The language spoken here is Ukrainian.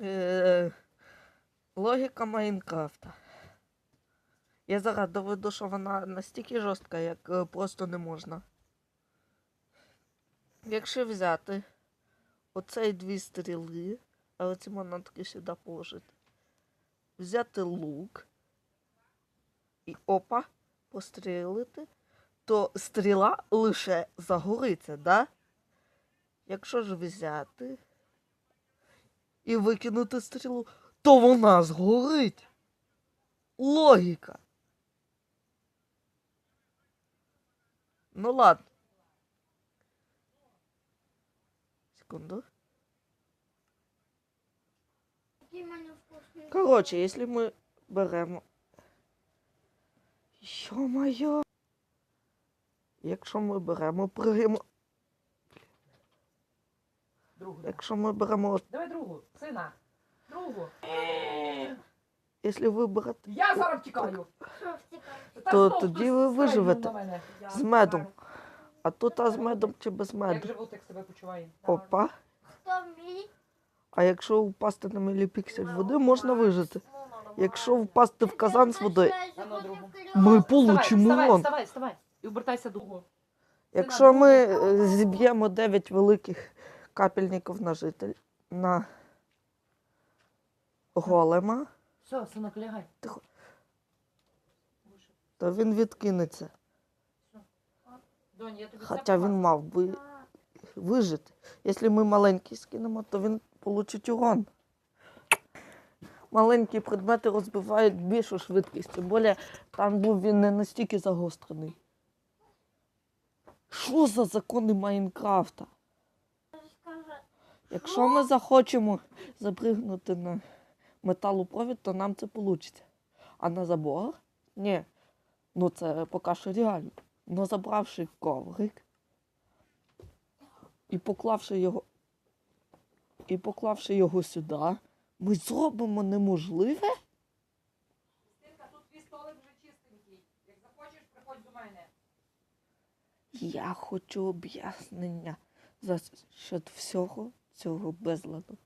Е, логіка Майнкрафта. Я зараз доведу, що вона настільки жорстка, як е, просто не можна. Якщо взяти оцей дві стріли, але ці можна таки сюди положити. Взяти лук і опа, пострілити, то стріла лише загориться, да? Якщо ж взяти і викинути стрілу, то вона згорить. Логіка. Ну ладно. Секунду. Коротше, якщо ми беремо. Йо-моє. Якщо ми беремо, приємо. Другу. Якщо ми беремо. Давай другу, сина. Другу. Якщо ви берете Я зараз втікаю. Та То тоді ви стрельнув виживете. мене. З медом. А тут а з медом чи без Як меду? животик себе почуває? Опа. Хто мій? А якщо впасти на міліпіксель води, можна вижити. Якщо впасти в казан з водою, ми Вставай, получимо вставай, урон. вставай, вставай. І обертайся другу. Якщо ми е, зіб'ємо 9 великих капельників на житель на голема, Все, синок, лягай. Тихо. то він відкинеться. Донь, я тобі Хоча він мав би вижити. Якщо ми маленький скинемо, то він получить урон. Маленькі предмети розбивають більшу швидкість, тим більше там був він не настільки загострений. Що за закони Майнкрафта? Якщо ми захочемо запригнути на металопровід, то нам це вийде. А на забор? Ні. Ну це поки що реально. Ну забравши коврик і поклавши його. І поклавши його сюди, ми зробимо неможливе. Синка, тут твій столик вже чистенький. Як захочеш, приходь до мене. Я хочу об'яснення за счет всього цього безладу.